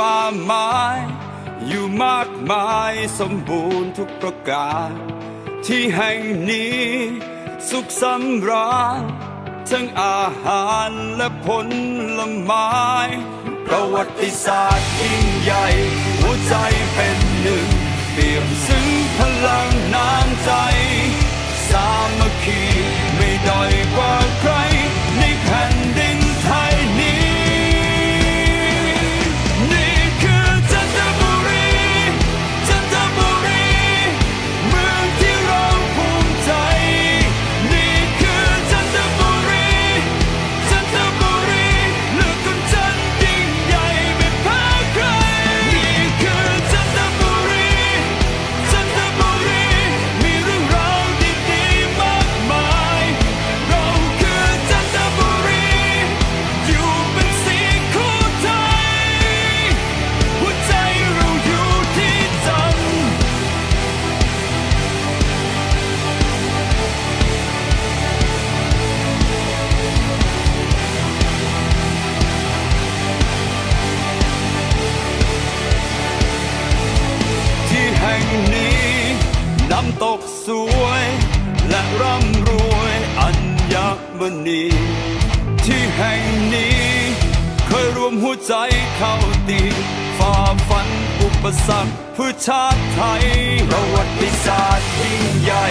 ป่าไม้อยู่มากมายสมบูรณ์ทุกประการ ที่แห่งนี้สุขสำราญทั้งอาหารและผลไม้ ประวัติศาสตร์ยิ่งใหญ่ หัวใจเป็น กสวย และร่ำรวยอัญมณีที่แห่งนี้ เคยรวมหัวใจเข้าตีฝ่าฟันอุปสรรคเพื่อชาติไทยประวัติศาสตร์ยิ่งใหญ่